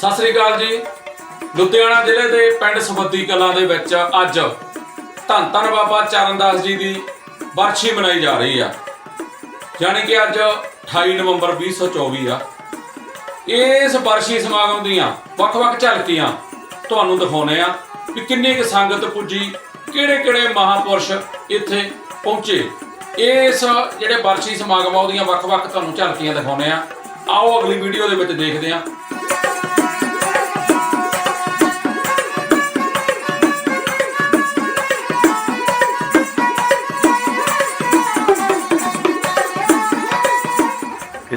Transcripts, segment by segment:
ਸਤਿ ਸ੍ਰੀ ਅਕਾਲ ਜੀ। ਲੁਧਿਆਣਾ ਜ਼ਿਲ੍ਹੇ ਦੇ ਪਿੰਡ ਸਬੱਦੀ ਕਲਾਂ ਦੇ ਵਿੱਚ ਅੱਜ ਧੰਨ ਧੰਨ ਬਾਬਾ ਚਰਨਦਾਸ ਜੀ ਦੀ ਬਰਸ਼ੀ ਮਨਾਈ ਜਾ ਰਹੀ ਆ। ਯਾਨੀ ਕਿ ਅੱਜ 28 ਨਵੰਬਰ 2024 ਆ। ਇਸ ਬਰਸ਼ੀ ਸਮਾਗਮ ਦੀਆਂ ਵੱਖ-ਵੱਖ ਝਲਕੀਆਂ ਤੁਹਾਨੂੰ ਦਿਖਾਉਨੇ ਆ ਵੀ ਕਿੰਨੀ ਕੁ ਸੰਗਤ ਪੁੱਜੀ, ਕਿਹੜੇ-ਕਿਹੜੇ ਮਹਾਪੁਰਸ਼ ਇੱਥੇ ਪਹੁੰਚੇ। ਇਸ ਜਿਹੜੇ ਬਰਸ਼ੀ ਸਮਾਗਮ ਆ, ਉਹਦੀਆਂ ਵੱਖ-ਵੱਖ ਤੁਹਾਨੂੰ ਝਲਕੀਆਂ ਦਿਖਾਉਨੇ ਆ। ਆਓ ਅਗਲੀ ਵੀਡੀਓ ਦੇ ਵਿੱਚ ਦੇਖਦੇ ਆ।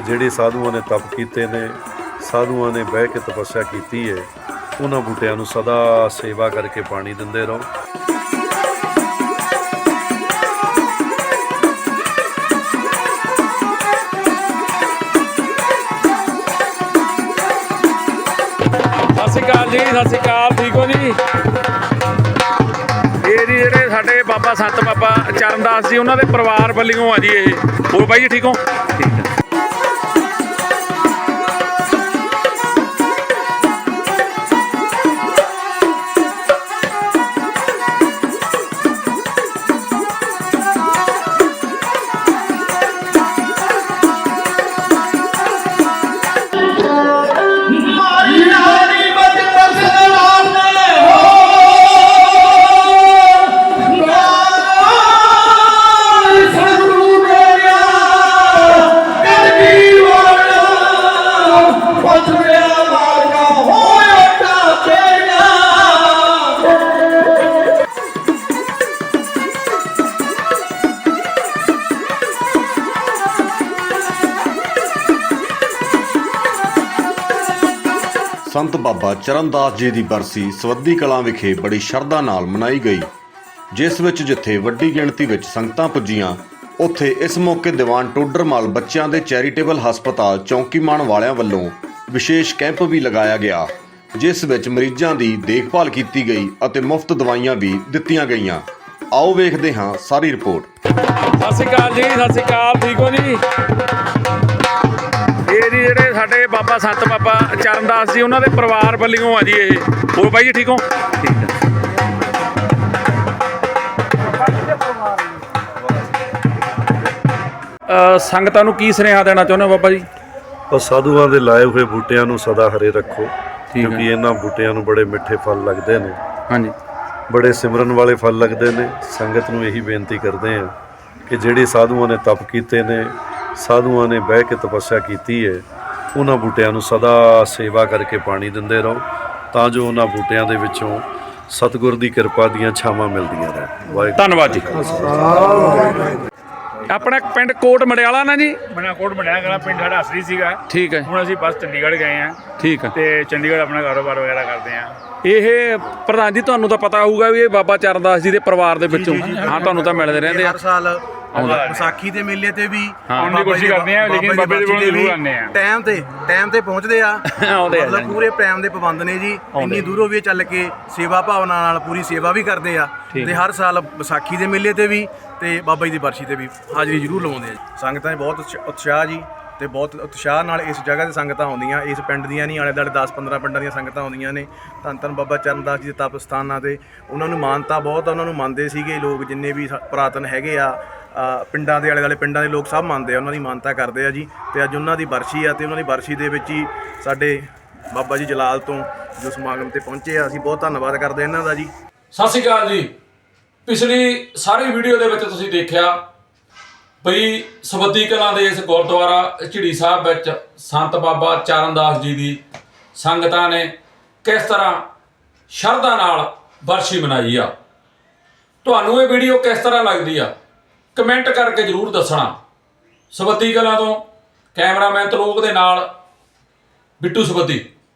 ਜਿਹੜੇ ਸਾਧੂਆਂ ਨੇ ਤਪ ਕੀਤੇ ਨੇ ਸਾਧੂਆਂ ਨੇ ਬਹਿ ਕੇ ਤਪੱਸਿਆ ਕੀਤੀ ਹੈ ਉਹਨਾਂ ਬੂਟਿਆਂ ਨੂੰ ਸਦਾ ਸੇਵਾ ਕਰਕੇ ਪਾਣੀ ਦਿੰਦੇ ਰਹੋ। ਸਤਿ ਸ਼੍ਰੀ ਅਕਾਲ ਜੀ ਸਤਿ ਸ਼੍ਰੀ ਅਕਾਲ ਠੀਕ ਹੋ ਜੀ? ਇਹ ਜੀ ਜਿਹੜੇ ਸਾਡੇ ਬਾਬਾ ਸੰਤ ਬਾਬਾ ਚਰਨਦਾਸ ਜੀ ਉਹਨਾਂ ਦੇ ਪਰਿਵਾਰ ਵੱਲੋਂ ਆ ਜੀ ਇਹ। ਹੋਰ ਬਾਈ ਜੀ ਠੀਕ ਹੋ? ਠੀਕ ਹੈ ਸੰਤ ਬਾਬਾ ਚਰਨਦਾਸ ਜੀ ਦੀ ਬਰਸੀ ਸਵੱਦੀ ਕਲਾਂ ਵਿਖੇ ਬੜੀ ਸ਼ਰਧਾ ਨਾਲ ਮਨਾਈ ਗਈ। ਜਿਸ ਵਿੱਚ ਜਿੱਥੇ ਵੱਡੀ ਗਿਣਤੀ ਵਿੱਚ ਸੰਗਤਾਂ ਪੁੱਜੀਆਂ, ਉੱਥੇ ਇਸ ਮੌਕੇ ਦੀਵਾਨ ਟੋਡਰਮਾਲ ਬੱਚਿਆਂ ਦੇ ਚੈਰੀਟੇਬਲ ਹਸਪਤਾਲ ਚੌਂਕੀਮਾਨ ਵਾਲਿਆਂ ਵੱਲੋਂ ਵਿਸ਼ੇਸ਼ ਕੈਂਪ ਵੀ ਲਗਾਇਆ ਗਿਆ, ਜਿਸ ਵਿੱਚ ਮਰੀਜ਼ਾਂ ਦੀ ਦੇਖਭਾਲ ਕੀਤੀ ਗਈ ਅਤੇ ਮੁਫਤ ਦਵਾਈਆਂ ਵੀ ਦਿੱਤੀਆਂ ਗਈਆਂ। ਆਓ ਵੇਖਦੇ ਹਾਂ ਸਾਰੀ ਰਿਪੋਰਟ। ਸਤਿ ਸ਼੍ਰੀ ਅਕਾਲ ਜੀ, ਸਤਿ ਸ਼੍ਰੀ ਅਕਾਲ, ਠੀਕ ਹੋ ਜੀ? ਸਾਡੇ ਬਾਬਾ ਸੰਤ ਬਾਬਾ ਚਰਨਦਾਸ ਜੀ ਉਹਨਾਂ ਦੇ ਪਰਿਵਾਰ ਵੱਲੋਂ ਆ ਜੀ ਇਹ। ਹੋਰ ਬਾਈ ਜੀ ਠੀਕ ਹੋ? ਠੀਕ ਹੈ ਸੰਗਤਾਂ ਨੂੰ ਕੀ ਸੁਨੇਹਾ ਦੇਣਾ ਚਾਹੁੰਦੇ ਹੋ ਬਾਬਾ ਜੀ? ਪਰ ਸਾਧੂਆਂ ਦੇ ਲਾਏ ਹੋਏ ਬੂਟਿਆਂ ਨੂੰ ਸਦਾ ਹਰੇ ਰੱਖੋ। ਕਿਉਂਕਿ ਇਹਨਾਂ ਬੂਟਿਆਂ ਨੂੰ ਬੜੇ ਮਿੱਠੇ ਫਲ ਲੱਗਦੇ ਨੇ। ਹਾਂਜੀ। ਬੜੇ ਸਿਮਰਨ ਵਾਲੇ ਫਲ ਲੱਗਦੇ ਨੇ। ਸੰਗਤ ਨੂੰ ਇਹੀ ਬੇਨਤੀ ਕਰਦੇ ਆ ਕਿ ਜਿਹੜੇ ਸਾਧੂਆਂ ਨੇ ਤਪ ਕੀਤੇ ਨੇ ਸਾਧੂਆਂ ਨੇ ਬਹਿ ਕੇ ਤਪੱਸਿਆ ਕੀਤੀ ਹੈ ਉਹਨਾਂ ਬੂਟਿਆਂ ਨੂੰ ਸਦਾ ਸੇਵਾ ਕਰਕੇ ਪਾਣੀ ਦਿੰਦੇ ਰਹੋ ਤਾਂ ਜੋ ਉਹਨਾਂ ਬੂਟਿਆਂ ਦੇ ਵਿੱਚੋਂ ਸਤਿਗੁਰ ਦੀ ਕਿਰਪਾ ਦੀਆਂ ਛਾਵਾਂ ਮਿਲਦੀਆਂ ਰਹਿਣ। ਵਾਹਿਗੁਰੂ। ਧੰਨਵਾਦ ਜੀ। ਆਪਣਾ ਪਿੰਡ ਕੋਟ ਮੜਿਆਲਾ ਨਾ ਜੀ? ਬਣਾ ਕੋਟ ਬਣਿਆ ਗਲਾ ਪਿੰਡ ਸਾਡਾ ਅਸਲੀ ਸੀਗਾ। ਠੀਕ ਹੈ। ਹੁਣ ਅਸੀਂ ਬਸ ਚੰਡੀਗੜ੍ਹ ਗਏ ਆ ਠੀਕ ਹੈ। ਤੇ ਚੰਡੀਗੜ੍ਹ ਆਪਣਾ ਕਾਰੋਬਾਰ ਵਗੈਰਾ ਕਰਦੇ ਆ ਇਹ ਪ੍ਰਧਾਨ ਜੀ ਤੁਹਾਨੂੰ ਤਾਂ ਪਤਾ ਹੋਊਗਾ ਵੀ ਇਹ ਬਾਬਾ ਚਰਨਦਾਸ ਜੀ ਦੇ ਪਰਿਵਾਰ ਦੇ ਵਿੱਚੋਂ। ਹਾਂ ਤੁਹਾਨੂੰ ਤਾਂ ਮਿਲਦੇ ਰਹਿੰਦੇ ਆ। ਹਰ ਸਾਲ ਆਉਂਦਾ। ਵਿਸਾਖੀ ਦੇ ਮੇਲੇ ਤੇ ਵੀ ਆਉਣ ਦੀ ਕੋਸ਼ਿਸ਼ ਦੇ- ਕਰਦੇ ਆ, ਲੇਕਿਨ ਬਾਬੇ ਦੇ ਕੋਲ ਜ਼ਰੂਰ ਆਉਂਦੇ ਆ। ਟਾਈਮ ਤੇ ਟਾਈਮ ਤੇ ਪਹੁੰਚਦੇ ਆ। ਆਉਂਦੇ ਆ ਮਤਲਬ। ਪੂਰੇ ਟਾਈਮ ਦੇ ਪਾਬੰਦ ਨੇ ਜੀ। ਇੰਨੀ ਦੂਰੋਂ ਵੀ ਚੱਲ ਕੇ ਸੇਵਾ ਭਾਵਨਾ ਨਾਲ ਪੂਰੀ ਸੇਵਾ ਵੀ ਕਰਦੇ ਆ। ਤੇ ਹਰ ਸਾਲ ਵਿਸਾਖੀ ਦੇ ਮੇਲੇ ਤੇ ਵੀ ਤੇ ਬਾਬਾ ਜੀ ਦੀ ਬਰਸੀ ਤੇ ਵੀ ਹਾਜ਼ਰੀ ਜ਼ਰੂਰ ਲਵਾਉਂਦੇ ਆ ਸੰਗਤਾਂ 'ਚ ਬਹੁਤ ਉਤਸ਼ਾ- ਉਤਸ਼ਾਹ ਜੀ ਤੇ ਬਹੁਤ ਉਤਸ਼ਾਹ ਨਾਲ ਇਸ ਜਗ੍ਹਾ ਤੇ ਸੰਗਤਾਂ ਆਉਂਦੀਆਂ। ਇਸ ਪਿੰਡ ਦੀਆਂ ਨਹੀਂ ਆਲੇ ਦੁਆਲੇ 10 15 ਪਿੰਡਾਂ ਦੀਆਂ ਸੰਗਤਾਂ ਆਉਂਦੀਆਂ ਨੇ। ਧੰਨ ਧੰਨ ਬਾਬਾ ਚਰਨਦਾਸ ਜੀ ਦੇ ਤਪ ਸਥਾਨਾਂ ਤੇ। ਉਹਨਾਂ ਨੂੰ ਮਾਨਤਾ ਬਹੁਤ ਆ ਉਹਨਾਂ ਨੂੰ ਮੰਨਦੇ ਸੀਗੇ ਲੋਕ ਜਿੰਨੇ ਵੀ ਪੁਰਾਤਨ ਹੈਗੇ ਆ। ਪਿੰਡਾਂ ਦੇ ਆਲੇ ਦੁਆਲੇ ਪਿੰਡਾਂ ਦੇ ਲੋਕ ਸਭ ਮੰਨਦੇ ਆ, ਉਹਨਾਂ ਦੀ ਮਾਨਤਾ ਕਰਦੇ ਆ ਜੀ। ਤੇ ਅੱਜ ਉਹਨਾਂ ਦੀ ਬਰਸ਼ੀ ਆ, ਤੇ ਉਹਨਾਂ ਦੀ ਬਰਸ਼ੀ ਦੇ ਵਿੱਚ ਹੀ ਸਾਡੇ ਬਾਬਾ ਜੀ ਜਲਾਲ ਤੋਂ ਜੋ ਸਮਾਗਮ ਤੇ ਪਹੁੰਚੇ ਆ, ਅਸੀਂ ਬਹੁਤ ਧੰਨਵਾਦ ਕਰਦੇ ਆ ਇਹਨਾਂ ਦਾ ਜੀ। ਸਤਿ ਸ਼੍ਰੀ ਅਕਾਲ ਜੀ। ਪਿਛਲੀ ਸਾਰੀ ਵੀਡੀਓ ਦੇ ਵਿੱਚ ਤੁਸੀਂ ਦੇਖਿਆ ਬਈ ਸਬੱਦੀ ਕਲਾਂ ਦੇ ਇਸ ਗੁਰਦੁਆਰਾ ਝਿੜੀ ਸਾਹਿਬ ਵਿੱਚ ਸੰਤ ਬਾਬਾ ਚਰਨਦਾਸ ਜੀ ਦੀ ਸੰਗਤਾਂ ਨੇ ਕਿਸ ਤਰ੍ਹਾਂ ਸ਼ਰਧਾ ਨਾਲ ਬਰਸ਼ੀ ਮਨਾਈ ਆ। ਤੁਹਾਨੂੰ ਇਹ ਵੀਡੀਓ ਕਿਸ ਤਰ੍ਹਾਂ ਲੱਗਦੀ ਆ? ਕਮੈਂਟ ਕਰਕੇ ਜਰੂਰ ਦੱਸਣਾ। ਸਬੱਦੀ ਕਲਾਂ ਤੋਂ ਕੈਮਰਾਮੈਨ ਤਲੋਕ ਦੇ ਨਾਲ ਬਿੱਟੂ ਸਬੱਦੀ